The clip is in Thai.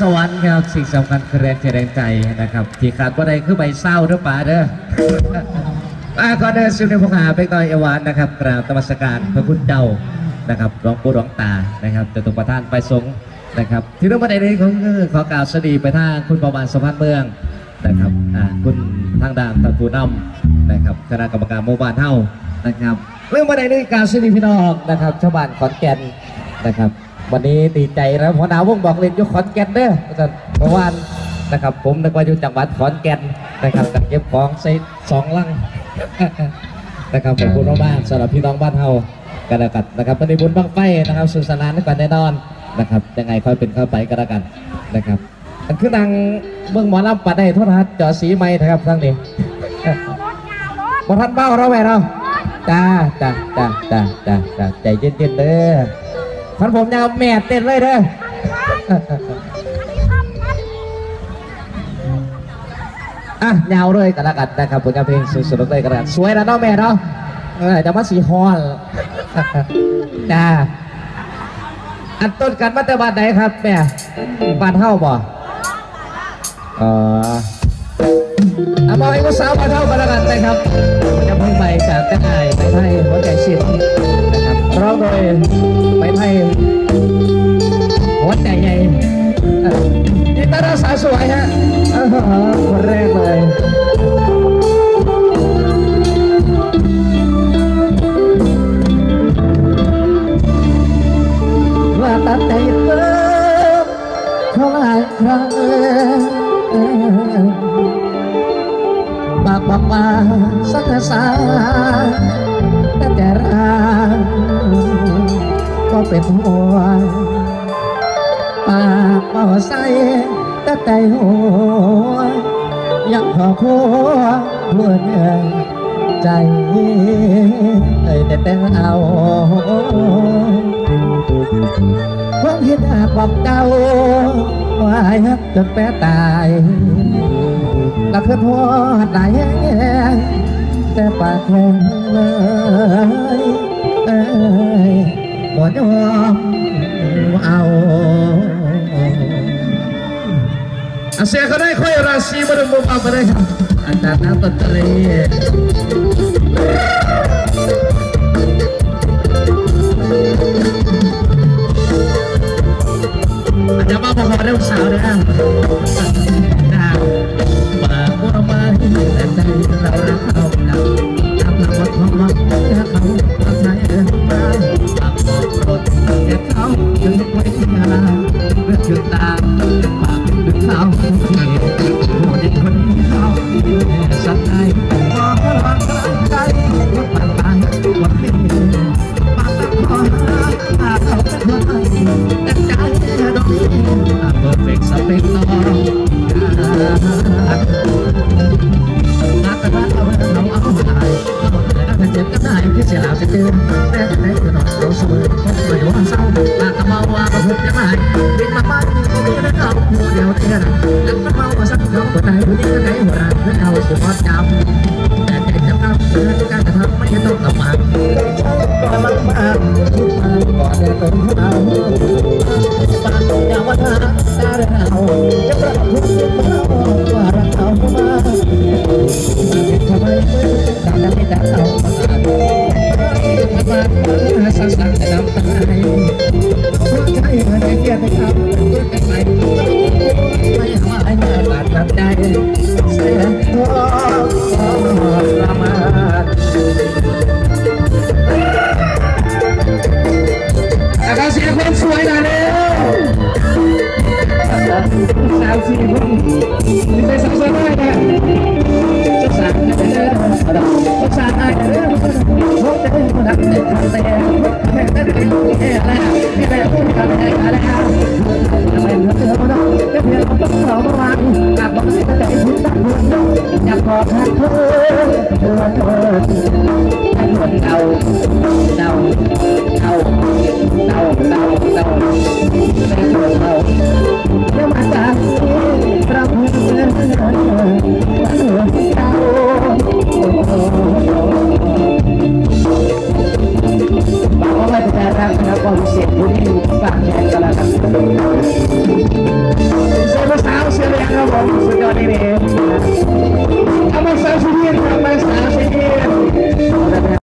สวรรค์ครับสิ่งสำคัญคือแรงใจแรงใจนะครับ ที่ขาดว่าใดคือใบเศร้าเด้อป่าเด้ออาก่อนเดินสุนทรพงหาเป็กน้อยเอวานนะครับกราบธรรมสการพระคุณเจ้านะครับหลวงปู่หลวงตานะครับจตุประธานไปสงนะครับ ที่เรื่องประเด็นนี้ของขอกล่าวสดีไปทางคุณประมาณสมพันธ์เมืองนะครับคุณทางด้านตะกูน้ำนะครับคณะกรรมการหมู่บ้านเฮานะครับเรื่องประเด็นนี้กาวสวัสดีพี่น้องนะครับชาวบ้านขอนแก่นนะครับ วันนี้ดีใจนะหัวหน้าวงบอกเล่นอยู่ขอนแก่นเด้ออาจารย์เมื่อวานนะครับผมนึกว่าอยู่จังหวัดขอนแก่นนะครับกับเก็บของใส่สองลังนะครับขอบคุณมากๆสำหรับพี่น้องบ้านเฮากันล้วกันนะครับวันนี้บุญบังไฟนะครับสุขสนานกันแน่นอนนะครับยังไงค่อยเป็นค่อยไปกันล้วกันนะครับอันคือนางเมืองหมอลำปัดได้ทษนะครับจอสีไม้นะครับทั้งนี้บทันเบ้าเราแม่เราจ้าจ้าจ้าจ้าจ้าจ้าใจเย็นๆเด้อ พันผมยาวแม่เต้นเลยเด้ออะยาวเลยกันละกันนะครับผลงานเพลงสุดๆเลยกันละกันสวยนะน้องแม่เนาะเออจะมาสีฮอนจ้าอันต้นกันมาแต่บ้านไหนครับแม่บ้านเท่าบ่อ๋อเอาบอกให้ผู้สาวบ้านเท่ากันละกันนะครับจะเพิ่งไปจากแต่ไอ้ไปไทยหัวใจชิดนะครับร้องโดยไปไทย ปากบอกมาสักสาแต่แต่รักก็เป็นห่วปากเป่าใส่แต่ใจหัวยังขอคัวหัวเนื่อยใจเอ่ยแต่แต่เอาความคิดอาบอกเก่า ฮักจนแปรตายล้วคือทอดหลายแห่งแต่ปากแข็งเลยเอ้ยอมเอาอาเซียก็ได้ค่อยราศีมาดูมุมเอาไปได้ครับอาจารย์นักดนตรี จะมาบอกว่าเรื่องสาวนะครับนะมาพูดมาแต่ใจเรารักเขานักทำหลักว่าความรักถ้าเขา ถ้าเจ็บก็ได้ที่เสียหลักจะเจอแต่ไหนก็ต้องเราเสมอคงไม่รู้เศร้าลากกระเมาว่าก็พูดจะไม่บินมาบ้านมีแต่เราหัวเดียวเท่านั้นแล้วก็เมาว่าสักเขาคนไหนผู้นี้ก็ไหนหัวเราเพื่อเอาสุดยอดจำแต่ใจจะทำเพื่อการกระทำไม่ต้องกลับมาก็มันมาทุกทางก่อนจะต้องเอาปากยาว่าทาตาเราจะประทุกข์เราว่าเรามาทำไมไม่ตาดำไม่เอา มามามาสั่งสั่งแต่น้ำตาไหลใช่เงินเกียรติครับด้วยกันไป เธอเธอเธอให้คนเดาเดาเดาเดาเดาเดาไม่ตัวเราเมื่อมาจากเราเพื่อนเธอบอกว่าไม่เป็นไรนะครับก็เสียงผู้ที่ฟังแทนกันแล้วกัน Acelera, vamos a caminar. Vamos a subir, vamos a seguir.